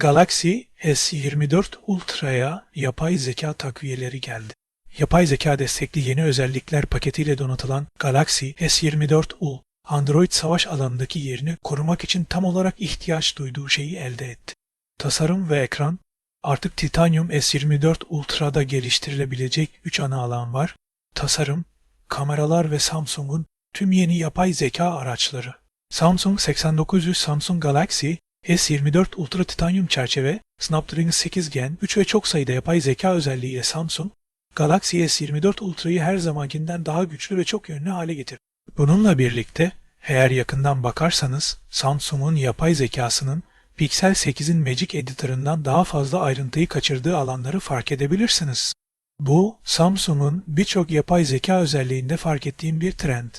Galaxy S24 Ultra'ya yapay zeka takviyeleri geldi. Yapay zeka destekli yeni özellikler paketiyle donatılan Galaxy S24 Ul, Android savaş alanındaki yerini korumak için tam olarak ihtiyaç duyduğu şeyi elde etti. Tasarım ve ekran Artık Titanium S24 Ultra'da geliştirilebilecek 3 ana alan var. Tasarım, kameralar ve Samsung'un tüm yeni yapay zeka araçları. Samsung 8900 Samsung Galaxy S24 Ultra Titanium çerçeve, Snapdragon 8 Gen 3 ve çok sayıda yapay zeka özelliğiyle Samsung, Galaxy S24 Ultra'yı her zamankinden daha güçlü ve çok yönlü hale getirdi. Bununla birlikte eğer yakından bakarsanız Samsung'un yapay zekasının Pixel 8'in Magic Editor'ından daha fazla ayrıntıyı kaçırdığı alanları fark edebilirsiniz. Bu, Samsung'un birçok yapay zeka özelliğinde fark ettiğim bir trend.